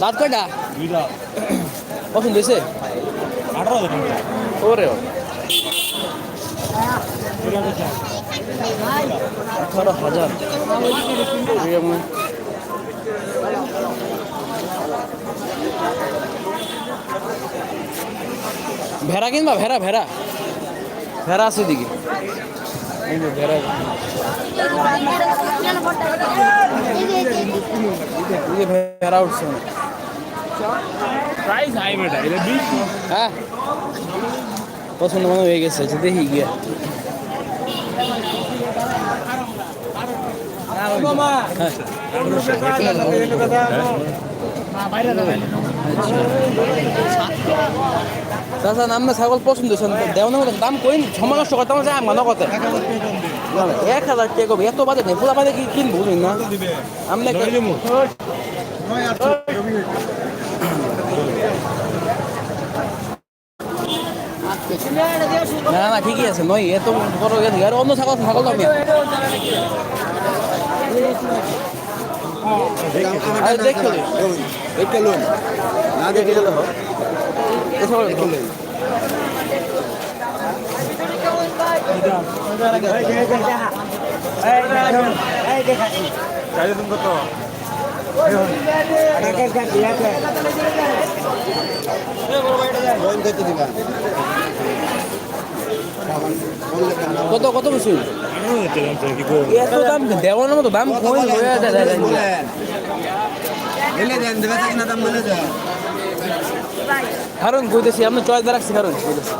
দাঁত কয়টা? হাজার টাকা ওরে আঠারো হাজার। ভেড়া কিনবা? ভেড়া ভেড়া। ভেড়া আছে দিকে ভেড়া উঠছে প্রাইস হাই বেটা এটা বিশ? হ্যাঁ। পছন্দ মনে হয়ে গেছে যে দেখি গিয়া। চাচা নাম না ছাগল পছন্দ হয়েছে। দেও না দাম কই সময় নষ্ট করতাম যে আমার কথা এক হাজার টাকা করবে এত বাজে নেই পুরা বাজে কি কিনবো না? আমরা না না ঠিকই আছে। নয় এত বড় গেছে আর অন্য ছাগল ছাগল দাম আরে দেখো একটা লোন না দেখে তুমি কত লোন কত দিবা কত কত করব এত দাম দেওয়ার মতো দাম কই? হয়ে যায় কারণ কইতেছি আপনি চয়েস রাখছি কারণ। কইতেছি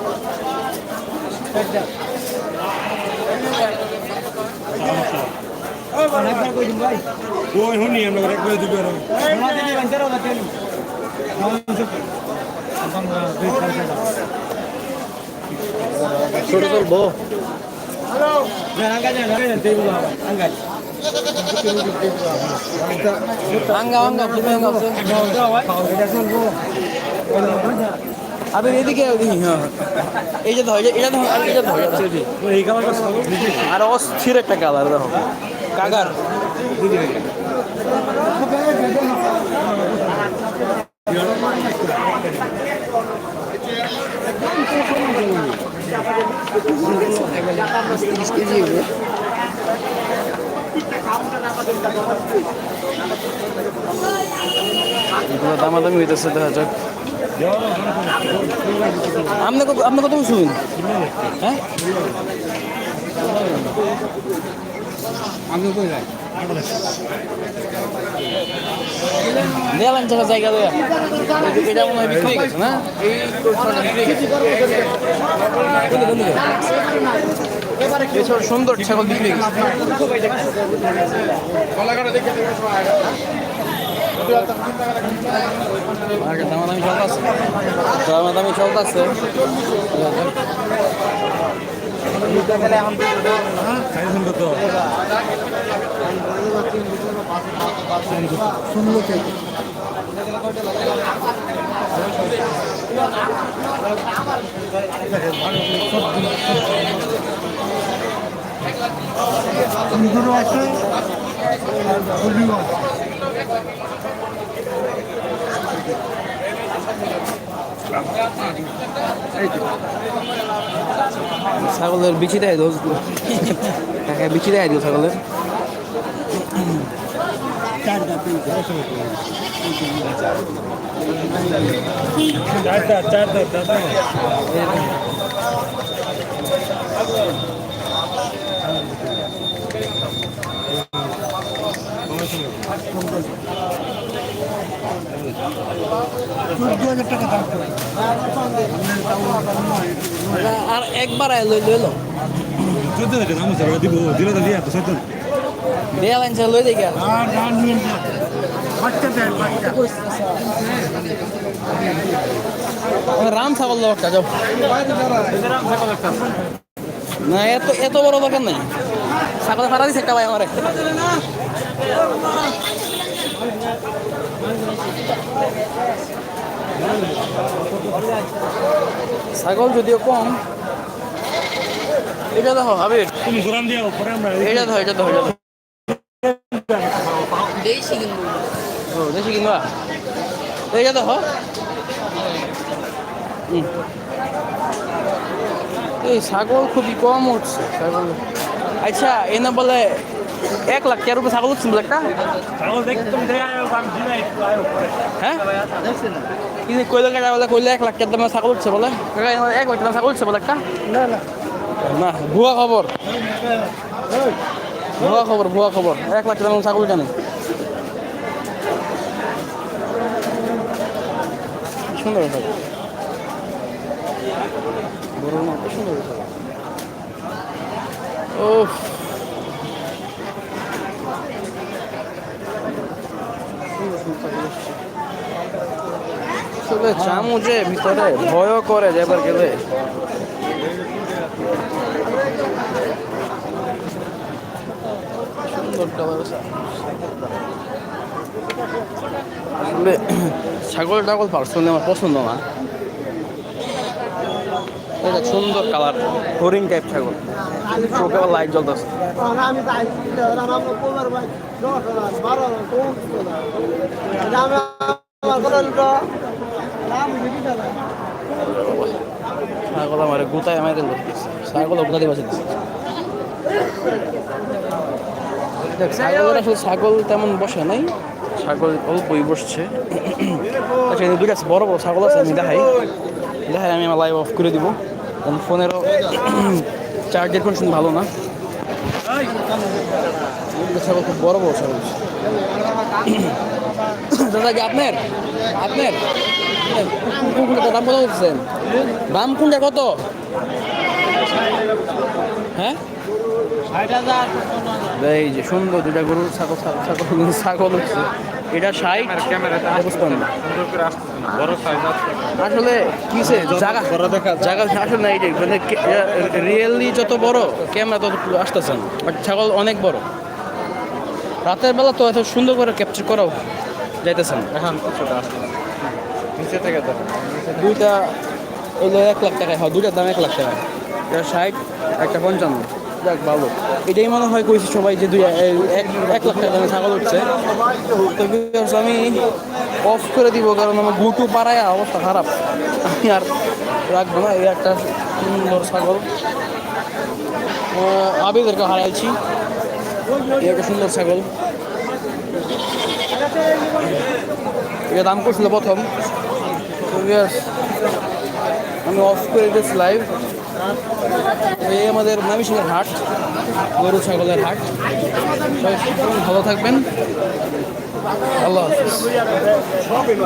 ওই শুনি আমরা একবারে ছোট চলবো আবে, এদিকে হ্যাঁ। এই যে ধর এটা এটা ধর। আর অস্থির একটা কালার, দেখো। কাগার এগুলো দামাদামি হইতেছে দেখা যাক। আপনি কত আপনি কত শুনুন হ্যাঁ? আমি কই যাই দেয়ালেন জায়গা দেয়া। এটা মনে হয় বিক্রি গেছে না? এই সুন্দর ছাগল বিক্রি গেছে। আগে দামাদামি চলতেছে দামাদামি চলতেছে কত ছাগলের বিচি দেয় দোষ কাকা বিচি দেয় দিও ছাগলের চারটা চারটা চারটা আর একবার আয় লই লইলো চোদ্দ হাজার টাকা আমার দিব দিলে তো দিয়ে তো চোদ্দ দেয়া লাইন লই দেখি রাম ছাগল একটা যাও। না এত এত বড় দরকার নাই। ছাগল ফারা দিছে একটা ভাই আমারে ছাগল যদিও কম এটা দেখো আমরা এটা দেখো এটা এটা দেখো দেশি কিন্তু ও দেশি কিনবা। এইটা দেখো। এই ছাগল খুবই কম উঠছে ছাগল। আচ্ছা এনে বলে এক লাখ টাকার উপরে ছাগল উঠছে বলে একটা হ্যাঁ? কিন্তু কইলে কাটা বলে কইলে এক লাখ টাকার দামে ছাগল উঠছে বলে। এক লাখ টাকা ছাগল উঠছে বলে একটা? না না। ভুয়া খবর। ভুয়া খবর ভুয়া খবর। এক লাখ টাকা ছাগল জানে সুন্দর বড় না সুন্দর ছাগল আসলে চামচে ভিতরে ভয়ও করে যেবার গেলে। ছাগল টাগল পার্সোনালি আমার পছন্দ না। এটা সুন্দর কালার, হরিণ টাইপ ছাগল। চোখে লাইট জ্বলতেছে। আমি ছাগল আমার গুতায় আমার ছাগল গুতা দিয়ে দেখ, ছাগলের আসলে ছাগল তেমন বসে নাই। ছাগল অল্পই বসছে। আচ্ছা আছে, বড় বড় ছাগল আছে, আমি দেখাই। দেখাই, আমি আমার লাইভ অফ করে দিব। ফোনেরও চার্জের কন্ডিশন ভালো না। ছাগল খুব বড় বড় ছাগল দাদা কি আপনার? আপনার? কোনটা দাম কত বলছেন? দাম কোনটা কত? হ্যাঁ? এই যে সুন্দর দুটা গরু ছাগল ছাগল ছাগল হচ্ছে। এটা ষাট? আসলে কিসে জায়গা জায়গা আসলে না এইটাই। মানে রিয়েলি যত বড় ক্যামেরা তত আসতেছেন বাট ছাগল অনেক বড়। রাতের বেলা তো এত সুন্দর করে ক্যাপচার করাও যাইতেছেন এখন কিছুটা আসছে দুইটা হলো এক লাখ টাকায়, হয়, দুইটার দাম এক লাখ টাকা এটা ষাট, একটা পঞ্চান্ন। যাক, ভালো। এটাই মনে হয় কইছি সবাই যে দুই এক লাখ টাকা দামে ছাগল উঠছে। তো আমি অফ করে দিব, কারণ আমার গুটু পাড়ায় অবস্থা খারাপ। আমি আর রাখব না, এই একটা সুন্দর ছাগল। আবেদেরকে হারাইছি। একটা সুন্দর ছাগল। এটা দাম করছিল প্রথম। আমি অফ করে দিয়েছি লাইভ এই আমাদের ময়মনসিংহের হাট, গরু, ছাগলের হাট। ভালো থাকবেন। আল্লাহ হাফিজ।